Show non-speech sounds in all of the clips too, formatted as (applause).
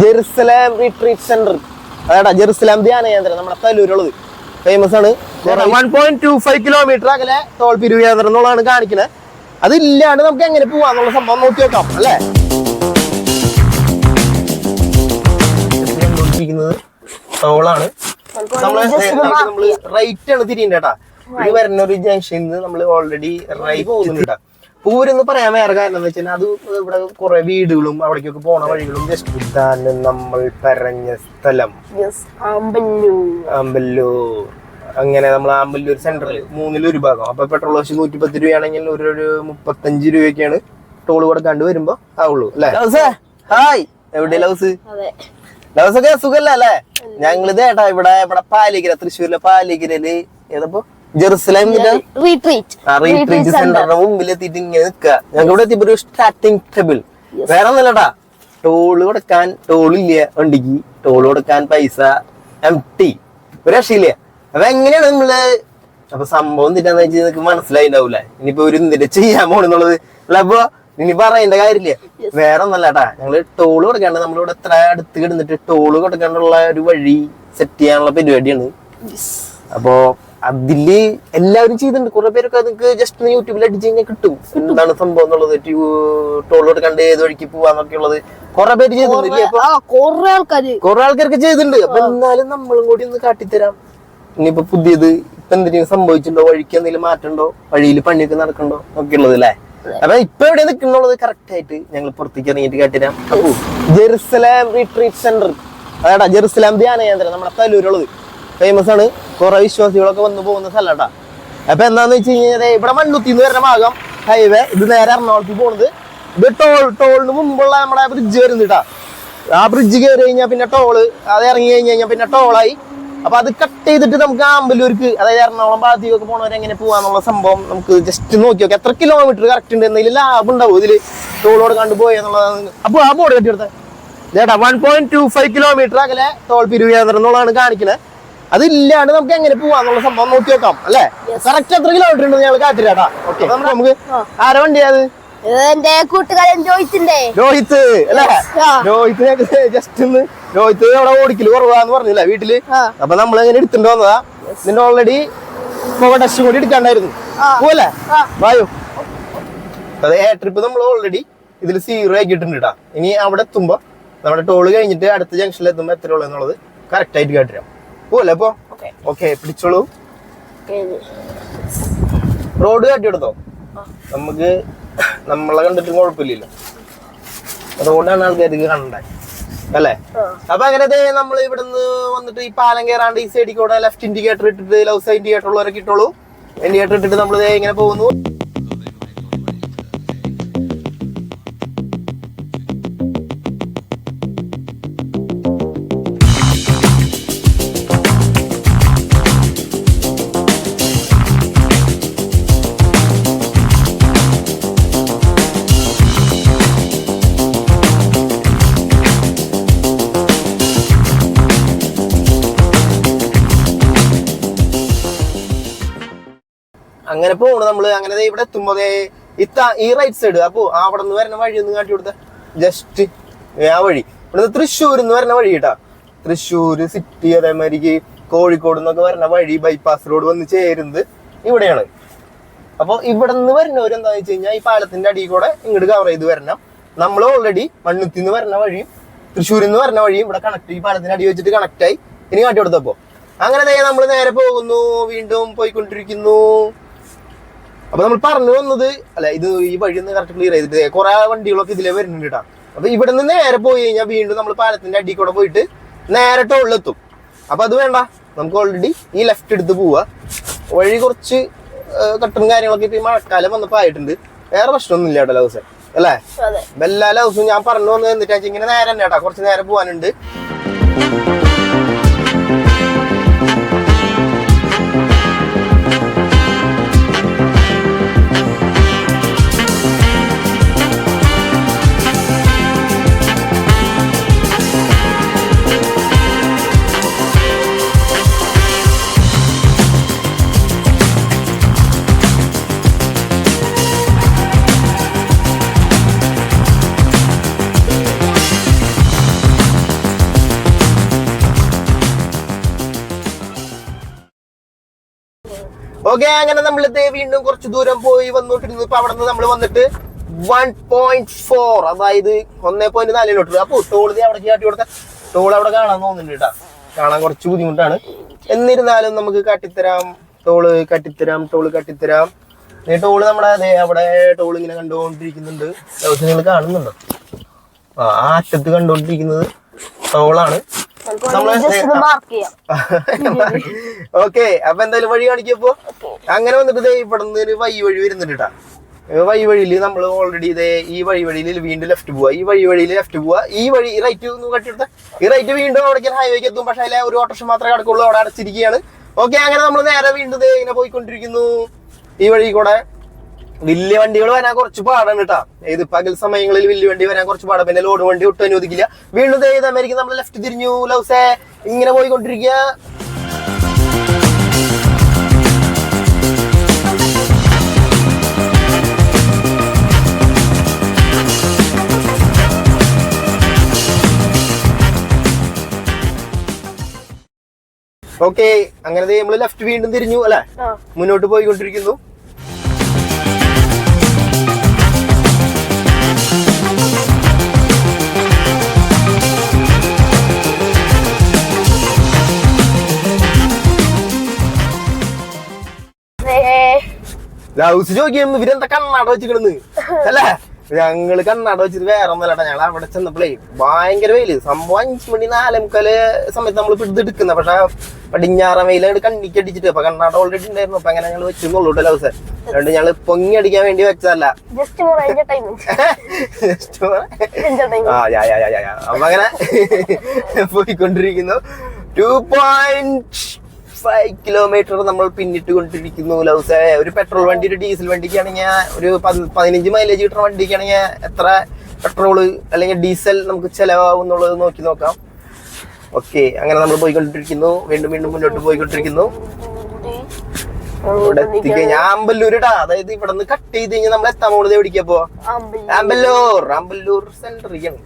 Jerusalem retreat centre അതാടാ Jerusalem ധ്യാന കേന്ദ്രം നമ്മുടെ തല്ലൂരുള്ളത്. ഫേമസ് ആണ്. One point two five kilometre അകലെ ടോൾ പിരിവ് കേന്ദ്രം എന്നുള്ളതാണ് കാണിക്കുന്നത്. അതില്ലാണ്ട് നമുക്ക് എങ്ങനെ പോവാന്നുള്ള സംഭവം നോക്കി വെക്കാം അല്ലേ? ടോളാണ് നമ്മൾ നമ്മൾ റൈറ്റ് ആണ് തിരിയുണ്ടേട്ടാ ഇത് വരുന്ന ഒരു ജംഗ്ഷനിൽ നിന്ന് നമ്മൾ ഓൾറെഡി റൈറ്റ് പോകുന്നുണ്ട് പൂരെന്ന് പറയാൻ വേറെ കാരണം എന്ന് വെച്ചാൽ അത് ഇവിടെ കുറെ വീടുകളും അവിടേക്കൊക്കെ പോണ വഴികളും ജസ്റ്റ് ഇതാണ് നമ്മൾ പറഞ്ഞ സ്ഥലം. അമ്പല്ലൂർ ആമ്പല്ലൂർ ആമ്പല്ലൂർ അങ്ങനെ നമ്മൾ ആമ്പല്ലൂർ സെന്ററിൽ മൂന്നിൽ ഒരു ഭാഗം. അപ്പൊ പെട്രോൾ വാശി നൂറ്റി പത്ത് രൂപയാണെങ്കിൽ ഒരു ഒരു മുപ്പത്തഞ്ച് രൂപയൊക്കെയാണ് ടോൾ കൊടുക്കാണ്ട് വരുമ്പോ ആവുള്ളൂ അല്ലേ? ലൗസേ ഹായ് എവിടെ ലൗസ് അതെ. ലൗസൊക്കെ സുഖല്ല അല്ലേ ഞങ്ങൾ ഇതേട്ടാ ഇവിടെ ഇവിടെ പാലിക്കര തൃശ്ശൂരിലെ പാലിക്കരയിൽ ഏതപ്പോ? ജെറുസലേം റീട്രീറ്റ് റീട്രീറ്റ് സെന്ററിന്റെ മുമ്പിൽ എത്തിയിട്ട് ഇങ്ങനെ നിൽക്കുക. ഞങ്ങൾക്ക് ഇവിടെ എത്തിയപ്പോ ഒരു സ്റ്റാർട്ടിംഗ് ടേബിൾ വേറെ ഒന്നല്ലടാ ടോൾ കൊടുക്കാൻ ടോളില്ല വണ്ടിക്ക്. ടോൾ കൊടുക്കാൻ പൈസ. എം ടി ഒരു രക്ഷയില്ല? അപ്പൊ എങ്ങനെയാണ് നമ്മൾ? അപ്പൊ സംഭവം എന്തിനാന്ന് വെച്ചാൽ നിനക്ക് മനസ്സിലായിണ്ടാവൂല. ഇനിയിപ്പോ ഒരു എന്തിന്റെ ചെയ്യാൻ പോണെന്നുള്ളത്? അപ്പൊ ഇനി പറയേണ്ട കാര്യമില്ല? വേറെ ഒന്നല്ലട്ടാ ഞങ്ങൾ ടോൾ കൊടുക്കാണ്ട് നമ്മളിവിടെ എത്ര അടുത്ത് കിടന്നിട്ട് ടോൾ കൊടുക്കാണ്ടുള്ള ഒരു വഴി സെറ്റ് ചെയ്യാനുള്ള പരിപാടിയാണ്. അപ്പോ അതിൽ എല്ലാവരും ചെയ്തിട്ടുണ്ട്. കുറെ പേരൊക്കെ നിങ്ങൾക്ക് ജസ്റ്റ് യൂട്യൂബിൽ അടിച്ചു കഴിഞ്ഞാൽ കിട്ടും. എന്താണ് സംഭവം എന്നുള്ളത്? ടോളോട് കണ്ട് ഏത് വഴിക്ക് പോവാന്നൊക്കെ ഉള്ളത്. കുറെ പേര് ചെയ്തിട്ടുണ്ട് കൊറേ ആൾക്കാർക്ക് ചെയ്തിട്ടുണ്ട്. അപ്പൊ എന്നാലും നമ്മളും കൂടി ഒന്ന് കാട്ടിത്തരാം. ഇനിയിപ്പോ പുതിയത് ഇപ്പൊ എന്തെങ്കിലും സംഭവിച്ചിട്ടുണ്ടോ? വഴിക്ക് എന്തെങ്കിലും മാറ്റണ്ടോ വഴിയിൽ പണിയൊക്കെ നടക്കണ്ടോ? ഒക്കെ ഉള്ളത് അല്ലേ? അപ്പൊ ഇപ്പൊ എവിടെ നിൽക്കുന്നുള്ളത് കറക്റ്റ് ആയിട്ട് ഞങ്ങൾ പുറത്തേക്ക് ഇറങ്ങിയിട്ട് കാട്ടിരാം ജെറുസലാം റിട്രീറ്റ് സെന്റർ അതാടാ ജെറുസലാം ധ്യാന കേന്ദ്രം നമ്മുടെ തല്ലൂരുള്ളത് ഫേമസ് ആണ്. കുറെ വിശ്വാസികളൊക്കെ വന്നു പോകുന്ന സ്ഥലട്ടാ. അപ്പൊ എന്താന്ന് വെച്ച് കഴിഞ്ഞാൽ ഇവിടെ മണ്ണുത്തിന്ന് വരുന്ന ഭാഗം ഹൈവേ ഇത് നേരെ എറണാകുളത്ത് പോണത്. ഇത് ടോൾ ടോളിന് മുമ്പുള്ള നമ്മുടെ ബ്രിഡ്ജ് വരുന്നുട്ടാ. ആ ബ്രിഡ്ജ് കയറി കഴിഞ്ഞാൽ പിന്നെ ടോൾ അത് ഇറങ്ങി കഴിഞ്ഞ് കഴിഞ്ഞാൽ പിന്നെ ടോളായി അപ്പൊ അത് കട്ട് ചെയ്തിട്ട് നമുക്ക് ആമ്പലൂർക്ക് അതായത് എറണാകുളം ഭാഗത്തേക്കൊക്കെ പോണവരെ എങ്ങനെ പോവാന്നുള്ള സംഭവം നമുക്ക് ജസ്റ്റ് നോക്കി നോക്കി. എത്ര കിലോമീറ്റർ കറക്റ്റ് ഉണ്ട് എന്തെങ്കിലും ലാഭം ഉണ്ടാവും ഇതിൽ. ടോളോട് കണ്ടുപോയെന്നുള്ളതാണ് അപ്പൊ ആ ബോർഡ് കെട്ടിയെടുത്ത. ചേട്ടാ one point two five kilometre അകലെ ടോൾ പിരിവ് എന്നുള്ളതാണ് കാണിക്കുന്നത് അതില്ലാണ്ട് നമുക്ക് എങ്ങനെ പോവാന്നുള്ള സംഭവം നോക്കി നോക്കാം അല്ലെ? കറക്റ്റ് എത്ര കിലോമീറ്റർ ഉണ്ട് ഞങ്ങൾ കാത്തിരാട്ടാ. ഓക്കെ നമുക്ക് ആരെ വണ്ടിയാത്? എന്റെ കൂട്ടുകാരൻ അല്ലേ? ആ. രോഹിത് ജസ്റ്റ് ഒന്ന് രോഹിത് അവിടെ ഓടിക്കൽ കുറവാന്ന് പറഞ്ഞില്ല വീട്ടിൽ. അപ്പൊ നമ്മൾ എങ്ങനെ എടുത്തിട്ട് വന്നതാ. നിന്റെ ഓൾറെഡി ടെസ്റ്റ് കൂടി എടുക്കാണ്ടായിരുന്നു. പോവല്ലേ? വായോ ആ. വായു. അതെ ട്രിപ്പ് നമ്മൾ ഓൾറെഡി ഇതിൽ സീറോ ആക്കിയിട്ടുണ്ട് കേട്ടാ ഇനി അവിടെ എത്തുമ്പോ നമ്മുടെ ടോൾ കഴിഞ്ഞിട്ട് അടുത്ത ജംഗ്ഷനിൽ എത്തുമ്പോ എത്ര ഉള്ളത് എന്നുള്ളത് കറക്റ്റ് ആയിട്ട് കേട്ടിരാം പോലെ അപ്പൊ. ഓക്കെ. പിടിച്ചോളൂ. റോഡ് കാട്ടിയെടുത്തോ? നമുക്ക് നമ്മളെ കണ്ടിട്ടും കുഴപ്പമില്ലല്ലോ. അതുകൊണ്ടാണ് ആൾക്കാർക്ക് കണ്ടേ. അല്ലേ? അപ്പൊ അങ്ങനെ നമ്മൾ ഇവിടുന്ന് വന്നിട്ട് ഈ പാലം കയറാണ്ട് ഈ സൈഡിൽ കൂടെ ലെഫ്റ്റ് ഇൻഡിക്കേറ്റർ ഇട്ടിട്ട് ലവ് സൈഡ് ഇൻഡിക്കേറ്റർ ഉള്ളവരൊക്കെ ഇട്ടോളൂ. ഇൻഡിക്കേറ്റർ ഇട്ടിട്ട് നമ്മൾ ഇങ്ങനെ പോകുന്നു. അങ്ങനെ പോണു നമ്മൾ. അങ്ങനെ ഇവിടെ എത്തുമ്പോ ദേ ഇത്ത ഈ റൈറ്റ് സൈഡ് അപ്പൊ അവിടെ നിന്ന് വരുന്ന വഴി ഒന്ന് കാട്ടി കൊടുത്ത. ജസ്റ്റ് ആ വഴി. ഇവിടുന്ന് തൃശ്ശൂർ നിന്ന് വരുന്ന വഴി കേട്ടാ. തൃശ്ശൂർ സിറ്റി അതേമാതിരിക്ക് കോഴിക്കോട് നിന്നൊക്കെ വരുന്ന വഴി ബൈപ്പാസ് റോഡ് വന്ന് ചേരുന്നത് ഇവിടെയാണ്. അപ്പൊ ഇവിടെ നിന്ന് വരുന്നവർ എന്താന്ന് വെച്ച് കഴിഞ്ഞാൽ ഈ പാലത്തിന്റെ അടിയിൽ കൂടെ ഇങ്ങോട്ട് കവർ ചെയ്ത് വരണം. നമ്മൾ ഓൾറെഡി മണ്ണുത്തിൽ നിന്ന് വരുന്ന വഴിയും തൃശ്ശൂരിൽ നിന്ന് വരുന്ന വഴിയും ഇവിടെ കണക്ട് ഈ പാലത്തിന്റെ അടി വെച്ചിട്ട് കണക്ട് ആയി. ഇനി കാട്ടി കൊടുത്തപ്പോ അങ്ങനെ നമ്മൾ നേരെ പോകുന്നു. വീണ്ടും പോയിക്കൊണ്ടിരിക്കുന്നു. അപ്പൊ നമ്മൾ പറഞ്ഞു വന്നത് അല്ല ഇത് ഈ വഴി ഒന്ന് കറക്റ്റ് ക്ലിയർ ചെയ്തിട്ട് കുറെ വണ്ടികളൊക്കെ ഇതിലേ വരുന്നുണ്ട് കേട്ടോ അപ്പൊ ഇവിടെ നിന്ന് നേരെ പോയി കഴിഞ്ഞാൽ വീണ്ടും നമ്മൾ പാലത്തിന്റെ അടിയിൽ കൂടെ പോയിട്ട് നേരെ ടോളിലെത്തും അപ്പൊ അത് വേണ്ട നമുക്ക് ഓൾറെഡി ഈ ലെഫ്റ്റ് എടുത്ത് പോവാ. വഴി കുറച്ച് കട്ടും കാര്യങ്ങളൊക്കെ ഇപ്പൊ ഈ മഴക്കാലം വന്നപ്പോ ആയിട്ടുണ്ട്. വേറെ പ്രശ്നമൊന്നുമില്ല കേട്ടോ ലൗസൻ അല്ലേ? എല്ലാ ലൗസും ഞാൻ പറഞ്ഞു വന്നത് എന്നിട്ടാ ഇങ്ങനെ നേരെ തന്നെ കേട്ടോ കുറച്ച് നേരെ പോവാനുണ്ട്. ഓക്കെ അങ്ങനെ നമ്മൾ വീണ്ടും കുറച്ച് ദൂരം പോയി വന്നോട്ടിരുന്നു ഇപ്പൊ അവിടെ നിന്ന് നമ്മൾ വന്നിട്ട് വൺ പോയിന്റ് ഫോർ അതായത് ഒന്നേ പോയിന്റ് നാലിലോട്ട്. അപ്പൊ ടോൾ അവിടെ ചാട്ടി കൊടുത്ത. ടോൾ അവിടെ കാണാൻ തോന്നുന്നുണ്ട് കേട്ടാ. കാണാൻ കുറച്ച് ബുദ്ധിമുട്ടാണ്. എന്നിരുന്നാലും നമുക്ക് കാട്ടിത്തരാം. ടോൾ കട്ടിത്തരാം ടോൾ കട്ടിത്തരാം. ടോൾ നമ്മുടെ അതെ അവിടെ ടോൾ ഇങ്ങനെ കണ്ടുകൊണ്ടിരിക്കുന്നുണ്ട്. ദിവസം നിങ്ങൾ കാണുന്നുണ്ടോ? ആ അറ്റത്ത് കണ്ടുകൊണ്ടിരിക്കുന്നത് ടോളാണ് ഓക്കെ (laughs) അപ്പൊ എന്തായാലും വഴി കാണിക്കപ്പോ അങ്ങനെ വന്നിട്ട് ഇവിടെ നിന്ന് വഴി വഴി വരുന്നുണ്ട് കേട്ടാ വഴി വഴിയിൽ നമ്മൾ ഓൾറെഡി ഇതേ ഈ വഴി വഴിയിൽ വീണ്ടും ലെഫ്റ്റ് പോവാ. ഈ വഴി വഴിയിൽ ലെഫ്റ്റ് പോവാ. ഈ വഴി ഈ റൈറ്റ് ഒന്നും കട്ടിയെടുത്ത ഈ റൈറ്റ് വീണ്ടും അവിടേക്ക് ഹൈവേക്ക് എത്തും. പക്ഷെ അതിലെ ഒരു ഓട്ടോറിക്ഷ മാത്രമേ കിടക്കുള്ളൂ. അവിടെ അടച്ചിരിക്കുകയാണ്. ഓക്കെ അങ്ങനെ നമ്മൾ നേരെ വീണ്ടും ഇങ്ങനെ പോയിക്കൊണ്ടിരിക്കുന്നു. ഈ വഴി കൂടെ. വലിയ വണ്ടികൾ വരാൻ കുറച്ച് പാടാണ് കേട്ടാ ഏത് പകൽ സമയങ്ങളിൽ വലിയ വണ്ടി വരാൻ കുറച്ച് പാടാണ് പിന്നെ ലോഡ് വണ്ടി ഒട്ടും അനുവദിക്കില്ല. വീണ്ടും അമേരിക്ക നമ്മൾ ലെഫ്റ്റ് തിരിഞ്ഞു. ലൗസേ ഇങ്ങനെ പോയിക്കൊണ്ടിരിക്കുക. ഓക്കെ അങ്ങനെ ദേ നമ്മൾ ലെഫ്റ്റ് വീണ്ടും തിരിഞ്ഞു അല്ലെ? മുന്നോട്ട് പോയിക്കൊണ്ടിരിക്കുന്നു. ലൗസ് ചോദിക്കും ഇവരെന്താ കണ്ണാട വെച്ചിക്കിടുന്ന്. അല്ലേ? ഞങ്ങൾ കണ്ണാട വെച്ചിട്ട് വേറെ ഒന്നല്ലട്ടാ ഞങ്ങൾ അവിടെ ചെന്നപ്പോഴേ ഭയങ്കര വെയിൽ. സംഭവം അഞ്ചു മണി നാലേമുക്കാൽ സമയത്ത് നമ്മൾ പിടിച്ചെടുക്കുന്ന പക്ഷെ പടിഞ്ഞാറ വെയിലാണ് കണ്ണിക്ക് അടിച്ചിട്ട്. അപ്പൊ കണ്ണാട ഓൾറെഡി ഉണ്ടായിരുന്നു. അപ്പൊ അങ്ങനെ ഞങ്ങൾ വെച്ചിരുന്നുള്ളൂ കേട്ടോ ലൗസ് അതുകൊണ്ട് ഞങ്ങൾ പൊങ്ങി അടിക്കാൻ വേണ്ടി വെച്ചതല്ല. അപ്പൊ അങ്ങനെ പോയിക്കൊണ്ടിരിക്കുന്നു. ടു പോയിന്റ് ഫൈവ് കിലോമീറ്റർ നമ്മൾ പിന്നിട്ട് കൊണ്ടിരിക്കുന്നു ലൗസേ ഒരു പെട്രോൾ വണ്ടി ഒരു ഡീസൽ വണ്ടിക്കാണെങ്കിൽ ഒരു പതി- പതിനഞ്ച് മൈലേജ് കിട്ടുന്ന വണ്ടിക്കാണെങ്കിൽ എത്ര പെട്രോൾ അല്ലെങ്കിൽ ഡീസൽ നമുക്ക് ചിലവാകും എന്നുള്ളത് നോക്കി നോക്കാം. ഓക്കെ അങ്ങനെ നമ്മൾ പോയിക്കൊണ്ടിരിക്കുന്നു. വീണ്ടും വീണ്ടും മുന്നോട്ട് പോയിക്കൊണ്ടിരിക്കുന്നു. ഇവിടെ എത്തിക്കഴിഞ്ഞാൽ ആമ്പല്ലൂരിടാ അതായത് ഇവിടെ നിന്ന് കട്ട് ചെയ്ത് കഴിഞ്ഞാൽ നമ്മൾ എത്താൻ പോകുന്നത് എവിടേക്കപ്പോ Amballoor Amballur സെന്ററിയാണ്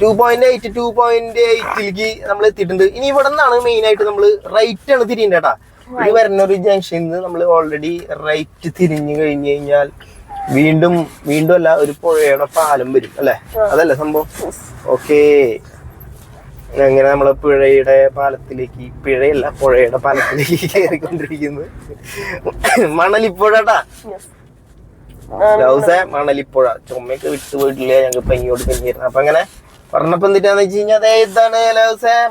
two point eight two point എയ്റ്റിലേക്ക് നമ്മൾ എത്തിയിട്ടുണ്ട്. ഇനി ഇവിടെ നിന്നാണ് മെയിൻ ആയിട്ട് നമ്മൾ റൈറ്റ് ആണ് തിരിയേണ്ടത് കേട്ടാ ഇത് വരുന്ന ഒരു ജംഗ്ഷനിൽ നിന്ന് നമ്മൾ ഓൾറെഡി റൈറ്റ് തിരിഞ്ഞു കഴിഞ്ഞു കഴിഞ്ഞാൽ വീണ്ടും വീണ്ടും അല്ല ഒരു പുഴയുടെ പാലം വരും അല്ലെ? അതല്ലേ സംഭവം? ഓക്കേ അങ്ങനെ നമ്മളെ പുഴയുടെ പാലത്തിലേക്ക് പിഴയല്ല പുഴയുടെ പാലത്തിലേക്ക് കയറിക്കൊണ്ടിരിക്കുന്നു. മണലിപ്പുഴട്ടാ മണലിപ്പുഴ. ചുമയൊക്കെ വിട്ടു പോയിട്ടില്ല? ഞങ്ങൾക്ക് ഇങ്ങോട്ട് കഴിഞ്ഞിരുന്നു അപ്പൊ അങ്ങനെ പറഞ്ഞപ്പോ എന്തിട്ടാന്ന് വെച്ച് കഴിഞ്ഞാൽ അതേ ഇതാണ്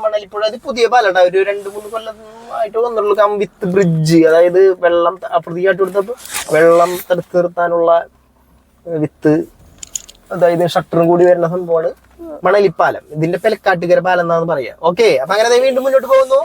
മണലിപ്പുഴ ഇത് പുതിയ പാലട്ട. ഒരു രണ്ട് മൂന്ന് കൊല്ലം ആയിട്ട് വന്നിട്ടുള്ളൂ. Come with bridge. അതായത് വെള്ളം അപ്രതിയായിട്ട് കൊടുത്തപ്പോ വെള്ളം തടുത്ത് നിർത്താനുള്ള വിത്ത് അതായത് ഷട്ടറും കൂടി വരുന്ന സംഭവമാണ് മണലിപ്പാലം. ഇതിന്റെ പെലക്കാട്ടുകര പാലം എന്നാണ് പറയാ. ഓക്കെ അപ്പൊ അങ്ങനെ വീണ്ടും മുന്നോട്ട് പോകുന്നു.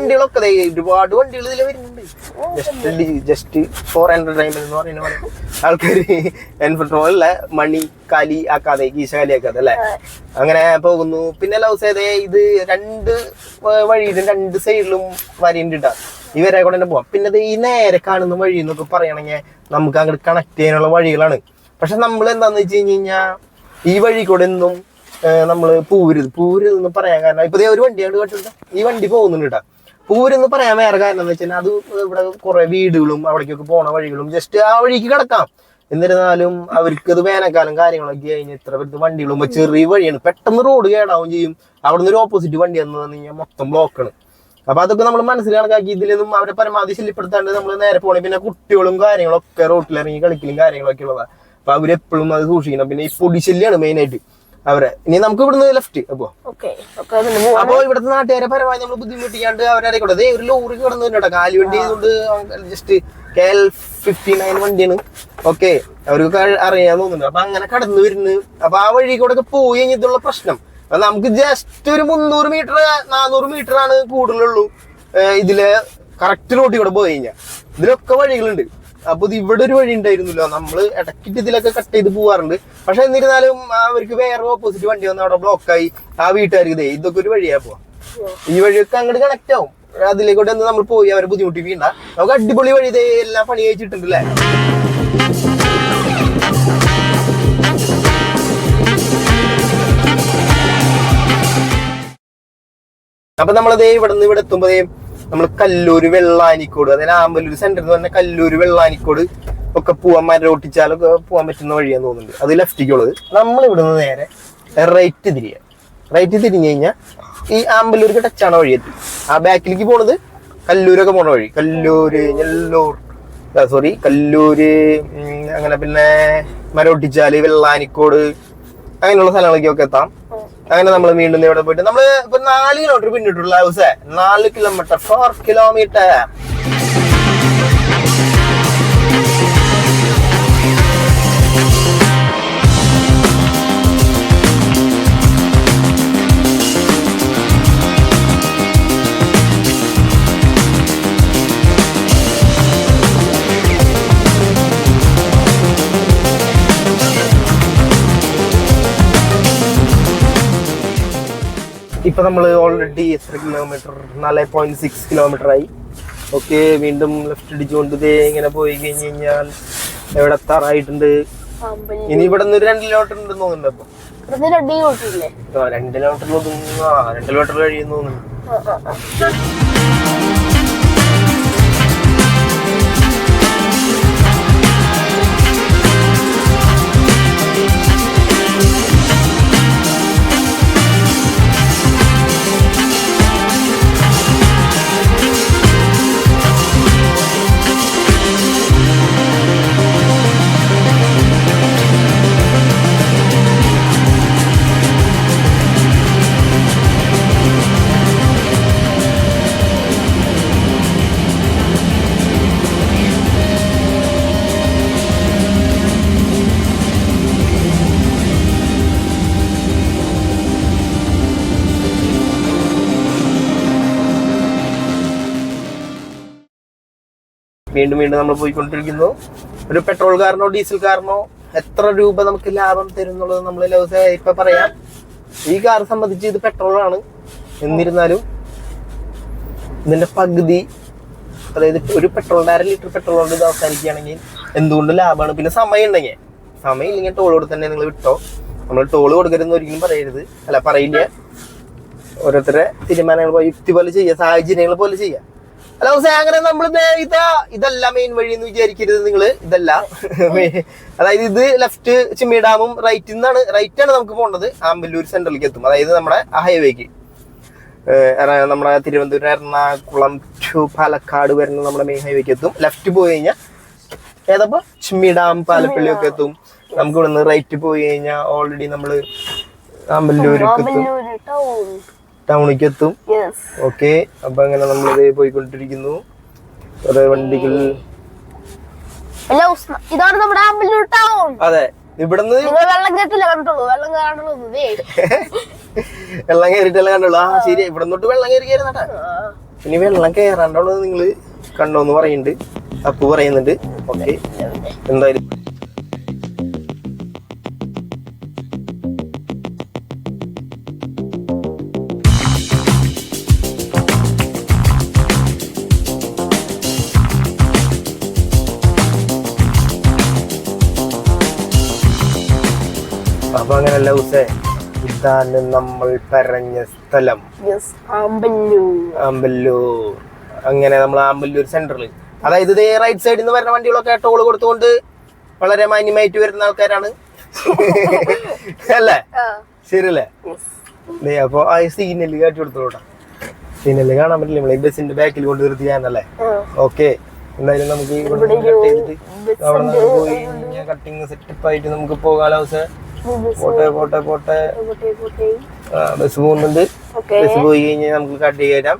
വണ്ടികളൊക്കെ ഒരുപാട് വണ്ടികൾ ഇതിൽ വരുന്നുണ്ട്. ജസ്റ്റ് ജസ്റ്റ് ഫോർ എന്റർടൈൻമെന്റ് എന്ന് പറയുന്ന പോലെ. ആൾക്കാര് എൻഫട്രോളല്ല മണി കാലി ആക്കാതെ കാലി ആക്കാതെ അല്ലെ? അങ്ങനെ പോകുന്നു. പിന്നെ ലൗസേതേ ഇത് രണ്ട് വഴിയിലും രണ്ട് സൈഡിലും വരേണ്ടി ഇട്ടാ ഈ വരെ കൂടെ തന്നെ പോവാം. പിന്നെ ഈ നേരെ കാണുന്ന വഴി എന്നൊക്കെ പറയണെങ്കിൽ നമുക്ക് അങ്ങോട്ട് കണക്ട് ചെയ്യാനുള്ള വഴികളാണ്. പക്ഷെ നമ്മൾ എന്താന്ന് വെച്ച് കഴിഞ്ഞ് കഴിഞ്ഞാൽ ഈ വഴി കൂടെ ഒന്നും നമ്മൾ പൂവരുത് പൂവരുത് എന്ന് പറയാൻ കാരണം ഇപ്പൊ ഒരു വണ്ടി അങ്ങോട്ട് കേട്ടിട്ടുണ്ട് ഈ വണ്ടി പോകുന്നുണ്ട് കേട്ടാ പൂരെന്ന് പറയാൻ വേറെ കാരണം എന്ന് വെച്ചാൽ അത് ഇവിടെ കുറെ വീടുകളും അവിടേക്കൊക്കെ പോണ വഴികളും ജസ്റ്റ് ആ വഴിക്ക് കിടക്കാം. എന്നിരുന്നാലും അവർക്ക് അത് വേനൽക്കാലം കാര്യങ്ങളൊക്കെ കഴിഞ്ഞ് ഇത്ര വലുത് വണ്ടികളും ചെറിയ വഴിയാണ്. പെട്ടെന്ന് റോഡ് കേടാവും ചെയ്യും. അവിടെ നിന്ന് ഒരു ഓപ്പോസിറ്റ് വണ്ടി വന്നു പറഞ്ഞു കഴിഞ്ഞാൽ മൊത്തം ബ്ലോക്കാണ് അപ്പൊ അതൊക്കെ നമ്മൾ മനസ്സിൽ കണക്കാക്കി ഇതിലൊന്നും അവരെ പരമാവധി ശല്യപ്പെടുത്താണ്ട് നമ്മൾ നേരെ പോകണം പിന്നെ കുട്ടികളും കാര്യങ്ങളൊക്കെ റോട്ടിൽ ഇറങ്ങി കളിക്കലും കാര്യങ്ങളൊക്കെ ഉള്ളതാണ് അപ്പൊ അവരെപ്പോഴും അത് സൂക്ഷിക്കണം. പിന്നെ ഈ പൊടിശല്യാണ് മെയിൻ ആയിട്ട്. അവരെ. ഇനി നമുക്ക് ഇവിടുന്ന് ലെഫ്റ്റ് അപ്പോ. അപ്പൊ ഇവിടുത്തെ നാട്ടുകാരെ പരമായി നമ്മൾ ബുദ്ധിമുട്ടിക്കാണ്ട് അവരെ കൂടെ ഒരു ലോറി കിടന്നു കേട്ടോ. കാലുവണ്ടി കൊണ്ട് just K L fifty nine വണ്ടിയാണ്. ഓക്കെ അവർക്ക് അറിയാൻ തോന്നുന്നു അപ്പൊ അങ്ങനെ കടന്നു വരുന്നു. അപ്പൊ ആ വഴി കൂടെ പോയി കഴിഞ്ഞിട്ടുള്ള പ്രശ്നം. അപ്പൊ നമുക്ക് ജസ്റ്റ് ഒരു മുന്നൂറ് മീറ്റർ നാനൂറ് മീറ്റർ ആണ് കൂടുതലുള്ളൂ ഇതിലെ കറക്റ്റ് റോട്ടിൽ കൂടെ പോയി കഴിഞ്ഞാൽ ഇതിലൊക്കെ വഴികളുണ്ട്. അപ്പൊ ഇത് ഇവിടെ ഒരു വഴി ഉണ്ടായിരുന്നല്ലോ. നമ്മൾ ഇടയ്ക്കിട്ട് ഇതിലൊക്കെ കട്ട് ചെയ്ത് പോവാറുണ്ട്. പക്ഷെ എന്നിരുന്നാലും അവർക്ക് വേറെ ഓപ്പോസിറ്റ് വണ്ടി വന്ന് അവിടെ ബ്ലോക്കായി ആ വീട്ടുകാർക്ക് ഇതേ ഇതൊക്കെ ഒരു വഴിയാ പോവാ. ഈ വഴിയൊക്കെ അങ്ങോട്ട് കണക്ട് ആവും. അതിലേക്കൂടെ ഒന്ന് നമ്മൾ പോയി അവരെ ബുദ്ധിമുട്ടിപ്പിക്കണ്ട. നമുക്ക് അടിപൊളി വഴി ഇതേ എല്ലാം പണി കഴിച്ചിട്ടുണ്ട് അല്ലേ അപ്പൊ നമ്മളതേ ഇവിടെ നിന്ന് ഇവിടെ എത്തുമ്പോഴേ നമ്മൾ കല്ലൂർ വെള്ളാനിക്കോട് അതായത് ആമ്പലൂർ സെന്ററിൽ നിന്ന് പറഞ്ഞാൽ കല്ലൂർ വെള്ളാനിക്കോട് ഒക്കെ പോവാൻ മരോട്ടിച്ചാലൊക്കെ പോകാൻ പറ്റുന്ന വഴിയാന്ന് തോന്നുന്നുണ്ട്. അത് ലെഫ്റ്റിക്കുള്ളത് നമ്മൾ ഇവിടുന്ന് നേരെ റൈറ്റ് തിരിയ. റൈറ്റ് തിരിഞ്ഞു കഴിഞ്ഞാൽ ഈ ആമ്പലൂർക്ക് ടച്ചാണ് വഴി എത്തി. ആ ബാക്കിലേക്ക് പോണത് കല്ലൂരൊക്കെ പോണ വഴി. കല്ലൂര് നെല്ലൂർ സോറി കല്ലൂര് അങ്ങനെ പിന്നെ മരോട്ടിച്ചാൽ വെള്ളാനിക്കോട് അങ്ങനെയുള്ള സ്ഥലങ്ങളിലേക്കൊക്കെ എത്താം. അങ്ങനെ നമ്മൾ വീണ്ടും ഇവിടെ പോയിട്ട് നമ്മൾ ഇപ്പൊ നാല് കിലോമീറ്റർ പിന്നിട്ടുള്ള ഹൗസേ നാല് കിലോമീറ്റർ ഫോർ കിലോമീറ്റർ ഇപ്പൊ നമ്മൾ ഓൾറെഡി എത്ര കിലോമീറ്റർ നാല് പോയിന്റ് സിക്സ് കിലോമീറ്റർ ആയി. ഓക്കെ വീണ്ടും ലെഫ്റ്റ് അടിച്ചുകൊണ്ട് ദേ ഇങ്ങനെ പോയി കഴിഞ്ഞു കഴിഞ്ഞാൽ എവിടെ എത്താറായിട്ടുണ്ട്? ഇനി ഇവിടെ നിന്ന് രണ്ട് കിലോമീറ്റർ ഉണ്ട് തോന്നുന്നുണ്ട് അപ്പൊ. രണ്ട് രണ്ട് കിലോമീറ്റർ ഒതുങ്ങും രണ്ട് കിലോമീറ്റർ കഴിയുന്നു തോന്നുന്നു വീണ്ടും വീണ്ടും നമ്മൾ പോയിക്കൊണ്ടിരിക്കുന്നു. ഒരു പെട്രോൾ കാരനോ ഡീസൽ കാരനോ എത്ര രൂപ നമുക്ക് ലാഭം തരും എന്നുള്ളത് നമ്മൾ ഇപ്പൊ പറയാം. ഈ കാർ സംബന്ധിച്ച് ഇത് പെട്രോൾ ആണ് എന്നിരുന്നാലും ഇതിന്റെ പകുതി അതായത് ഒരു പെട്രോൾ അര ലിറ്റർ പെട്രോൾ ഇത് അവസാനിക്കുകയാണെങ്കിൽ എന്തുകൊണ്ട് ലാഭമാണ്? പിന്നെ സമയം ഉണ്ടെങ്കിൽ. സമയം ഇല്ലെങ്കിൽ ടോൾ കൊടുത്ത് തന്നെ നിങ്ങൾ വിട്ടോ. നമ്മൾ ടോൾ കൊടുക്കരുതെന്ന് ഒരിക്കലും പറയരുത്. അല്ല പറയില്ല. ഓരോരുത്തരെ തീരുമാനങ്ങൾ യുക്തി പോലെ ചെയ്യുക സാഹചര്യങ്ങൾ പോലെ ചെയ്യുക. അല്ല ഹുസൈൻ അങ്ങനെ നമ്മൾ ഇതാ ഇതല്ല മെയിൻ വഴി എന്ന് വിചാരിക്കരുത് നിങ്ങൾ ഇതല്ല. അതായത് ഇത് ലെഫ്റ്റ് ചിമ്മി ഡാമും റൈറ്റിൽ നിന്നാണ് റൈറ്റ് ആണ് നമുക്ക് പോകേണ്ടത്. ആമ്പല്ലൂർ സെന്ററിലേക്ക് എത്തും. അതായത് നമ്മുടെ ഹൈവേക്ക് നമ്മുടെ തിരുവനന്തപുരം എറണാകുളം ടു പാലക്കാട് വരുന്ന നമ്മുടെ മെയിൻ ഹൈവേക്ക് എത്തും. ലെഫ്റ്റ് പോയി കഴിഞ്ഞാൽ ഏതപ്പോ ചിമ്മി ഡാം പാലപ്പള്ളി ഒക്കെ എത്തും. നമുക്ക് ഇവിടെ നിന്ന് റൈറ്റ് പോയി കഴിഞ്ഞാൽ ഓൾറെഡി നമ്മൾ ടൗൺ ടൗണിലേക്ക് എത്തും ഓക്കെ. അപ്പൊ അങ്ങനെ നമ്മൾ ഇതേ പോയിക്കൊണ്ടിരിക്കുന്നു. കുറെ വണ്ടികൾ. ഇതാണ് നമ്മുടെ ടൗൺ. അതെ. ഇവിടുന്ന് വെള്ളം കേട്ടില്ല? കണ്ടുള്ളൂ വെള്ളം കാണുള്ളൂ (laughs) വെള്ളം കയറിയിട്ടല്ല കണ്ടുള്ളൂ. ആ ശരി. ഇവിടെ തൊട്ട് വെള്ളം കയറി കയറുന്നട്ടാ. ഇനി വെള്ളം കയറാണ്ടുള്ളത് നിങ്ങൾ കണ്ടോന്ന് പറയുന്നുണ്ട്. അപ്പു പറയുന്നുണ്ട്. ഓക്കെ. എന്തായാലും അപ്പൊ അങ്ങനല്ല ഉസേ ഇതാണ് നമ്മൾ പറഞ്ഞ സ്ഥലം. ആമ്പല്ലൂർ. അങ്ങനെ നമ്മൾ ആമ്പല്ലൂർ സെന്ററിൽ അതായത് ഇതേ റൈറ്റ് സൈഡിൽ നിന്ന് വരുന്ന വണ്ടികളൊക്കെ ടോൾ കൊടുത്തുകൊണ്ട് വളരെ മാന്യമായിട്ട് വരുന്ന ആൾക്കാരാണ്. (laughs) അല്ലേ? ശരിയല്ലേ? അപ്പൊ ആ സീനൽ കാട്ടി കൊടുത്തോട്ടാ സീനൽ കാണാൻ പറ്റില്ല. നമ്മളെ ബസ്സിന്റെ ബാക്കിൽ കൊണ്ട് നിർത്തിയാണല്ലേ ഞാനല്ലേ? ഓക്കെ എന്തായാലും നമുക്ക് ഇവിടെ കട്ട് ചെയ്തിട്ട് അവിടെ നിന്ന് പോയി കട്ടിങ് സെറ്റപ്പ് ആയിട്ട് നമുക്ക് പോകാലോ ബസ് പോട്ടെ പോട്ടെ പോട്ടെ. ബസ് പോകുന്നുണ്ട്. ബസ് പോയി കഴിഞ്ഞാൽ നമുക്ക് കട്ട് കയറ്റാം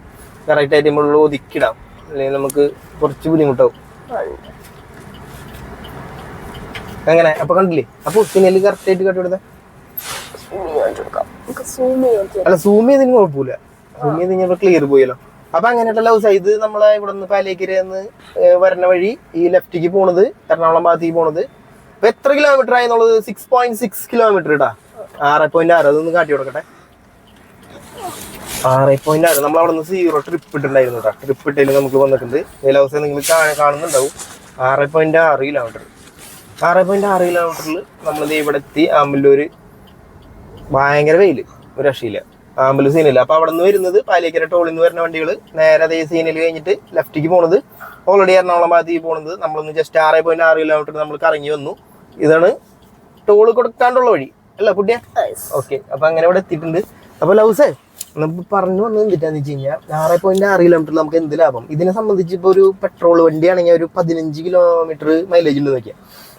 കറക്റ്റ് ആയിട്ട് നമ്മൾ ഒതുക്കിടാം. അല്ലെങ്കിൽ നമുക്ക് കുറച്ച് ബുദ്ധിമുട്ടാവും. അങ്ങനെ അപ്പൊ കണ്ടില്ലേ? അപ്പൊ സിനിമയിൽ കറക്റ്റ് ആയിട്ട് കട്ട് കൊടുത്തേ അല്ല സൂം ചെയ്തതിന് കുഴപ്പമില്ല. സൂം ചെയ്ത് കഴിഞ്ഞാൽ ക്ലിയർ പോയല്ലോ. അപ്പൊ അങ്ങനെയുള്ള ഹൗസ് ഇത് നമ്മളെ ഇവിടെ നിന്ന് പാലേക്കരന്ന് വരണ വഴി ഈ ലെഫ്റ്റിക്ക് പോണത് എറണാകുളം ഭാഗത്തേക്ക് പോണത് ഇപ്പൊ എത്ര കിലോമീറ്റർ ആയെന്നുള്ളത് സിക്സ് പോയിന്റ് സിക്സ് കിലോമീറ്റർ ഇടാ. ആറ് പോയിന്റ് ആറ് അതൊന്ന് കാട്ടി കൊടുക്കട്ടെ. ആറ് പോയിന്റ് ആറ്. നമ്മൾ അവിടെ നിന്ന് സീറോ ട്രിപ്പ് ഇട്ടുണ്ടായിരുന്നു കേട്ടോ ട്രിപ്പ് ഇട്ടതിൽ നമുക്ക് വന്നിട്ടുണ്ട്. ലൗസ് നിങ്ങൾ കാണുന്നുണ്ടാവും. ആറ് പോയിന്റ് ആറ് കിലോമീറ്റർ ആറ് പോയിന്റ് ആറ് കിലോമീറ്ററിൽ നമ്മൾ ഇവിടെ എത്തി. ആമ്പല്ലൂർ ഭയങ്കര വെയിൽ ഒരു രക്ഷയില്ല. ആമ്പൽ സീനില്ല അപ്പൊ അവിടെ നിന്ന് വരുന്നത് പാലിയേക്കര ടോളിൽ നിന്ന് വരുന്ന വണ്ടികൾ നേരെ അതേ സീനിൽ കഴിഞ്ഞിട്ട് ലെഫ്റ്റിക്ക് പോണത്. ഓൾറെഡി എറണാകുളം ഭാഗത്തേക്ക് പോണത്. നമ്മളൊന്ന് ജസ്റ്റ് ആറ് പോയിന്റ് ആറ് കിലോമീറ്റർ നമ്മൾ കറങ്ങി വന്നു. ഇതാണ് ടോൾ കൊടുക്കാണ്ടുള്ള വഴി. അല്ല കുട്ടിയെ? ഓക്കെ അപ്പൊ അങ്ങനെ ഇവിടെ എത്തിയിട്ടുണ്ട്. അപ്പൊ ലൗസേ നമുക്ക് പറഞ്ഞു വന്നത് എന്തിട്ടാന്ന് വെച്ച് കഴിഞ്ഞാൽ ആറ് പോയിന്റ് ആറ് കിലോമീറ്റർ നമുക്ക് എന്ത് ലാഭം? ഇതിനെ സംബന്ധിച്ച് ഇപ്പൊ ഒരു പെട്രോൾ വണ്ടിയാണെങ്കിൽ ഒരു പതിനഞ്ച് കിലോമീറ്റർ മൈലേജ് ഉണ്ട് നോക്കിയാൽ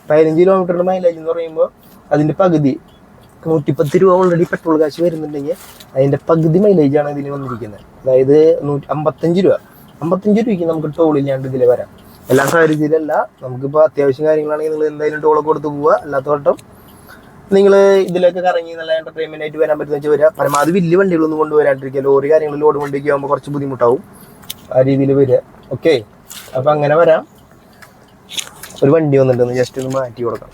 പതിനഞ്ച് കിലോമീറ്ററിന്റെ മൈലേജ് എന്ന് പറയുമ്പോൾ അതിന്റെ പകുതി നൂറ്റിപ്പത്ത് രൂപ ഓൾറെഡി പെട്രോൾ കാശ് വരുന്നുണ്ടെങ്കിൽ അതിന്റെ പകുതി മൈലേജ് ആണ് ഇതിന് വന്നിരിക്കുന്നത്. അതായത് നൂറ്റി അമ്പത്തഞ്ച് രൂപ. അമ്പത്തഞ്ച് രൂപയ്ക്ക് നമുക്ക് ടോളില്ലാണ്ട് ഇതിൽ വരാം. എല്ലാ സാഹചര്യത്തിലല്ല. നമുക്കിപ്പോൾ അത്യാവശ്യം കാര്യങ്ങളാണെങ്കിൽ നിങ്ങൾ എന്തായാലും ടോളൊക്കെ കൊടുത്ത് പോവുക. അല്ലാത്ത വട്ടം നിങ്ങൾ ഇതിലൊക്കെ കറങ്ങി നല്ല എന്റർടൈൻമെന്റ് ആയിട്ട് വരാൻ പറ്റുന്ന വെച്ചാൽ വരിക പരമാവധി വലിയ വണ്ടികളൊന്നും കൊണ്ടുവരാണ്ടിരിക്കുക. ലോറി കാര്യങ്ങൾ ലോഡ് വണ്ടിയൊക്കെ ആകുമ്പോൾ കുറച്ച് ബുദ്ധിമുട്ടാവും ആ രീതിയിൽ വരിക. ഓക്കെ അപ്പോൾ അങ്ങനെ വരാം. ഒരു വണ്ടി വന്നിട്ടുണ്ട് ജസ്റ്റ് ഒന്ന് മാറ്റി കൊടുക്കാം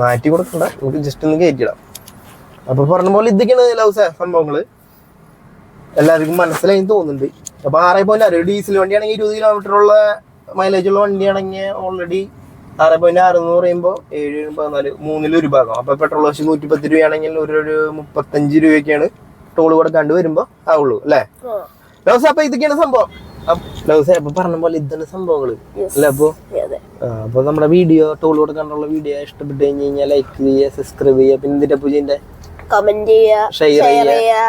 മാറ്റി കൊടുക്കണ്ട. നമുക്ക് ജസ്റ്റ് ഒന്ന് കയറ്റിടാം അപ്പോൾ പറഞ്ഞ പോലെ ഇതൊക്കെയാണ് ലവ്സ സംഭവങ്ങൾ എല്ലാവർക്കും മനസ്സിലായി തോന്നുന്നുണ്ട്. അപ്പോൾ ആറേ പോയിന്റ് ഒരു ഡീസൽ വണ്ടിയാണെങ്കിൽ ഇരുപത് കിലോമീറ്റർ ഉള്ള മൈലേജ് ഉള്ള വണ്ടിയാണെങ്കിൽ ഓൾറെഡി ആറ് പോയിന്റ് ആറ് എന്ന് പറയുമ്പോൾ ഏഴ് പതിനാല് മൂന്നിൽ ഒരു ഭാഗം. അപ്പൊ പെട്രോൾ വാശി നൂറ്റി പത്ത് രൂപയാണെങ്കിൽ ഒരു ഒരു മുപ്പത്തഞ്ച് രൂപയൊക്കെയാണ് ടോൾ കൊടുക്കാണ്ട് വരുമ്പോ ആവുള്ളൂ അല്ലേ? ലോസ് അപ്പൊ ഇതൊക്കെയാണ് സംഭവം. ലോസ് അപ്പൊ പറഞ്ഞ പോലെ ഇതാണ് സംഭവങ്ങൾ. അല്ലേ അപ്പൊ? അപ്പൊ നമ്മുടെ വീഡിയോ ടോൾ കൊടുക്കാനുള്ള വീഡിയോ ഇഷ്ടപ്പെട്ട് കഴിഞ്ഞ് കഴിഞ്ഞാൽ ലൈക്ക് ചെയ്യുക സബ്സ്ക്രൈബ് ചെയ്യുക പിന്നെ ഇതിന്റെ പൂജന്റെ കമന്റ് ചെയ്യുക ഷെയർ ചെയ്യാ. ചെയ്യാ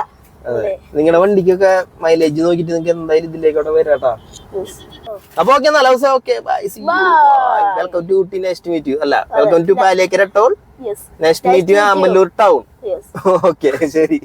നിങ്ങളുടെ വണ്ടിക്കൊക്കെ മൈലേജ് നോക്കിയിട്ട് നിങ്ങൾക്ക് എന്തായാലും ഇതിലേക്കോട്ടെ വരാട്ടാ. അപ്പൊ ഓക്കെ എന്നാൽ house okay bye welcome to the next meet you അല്ല welcome to Paliyekkara toll. Next meet you Amballoor town. Okay ശരി.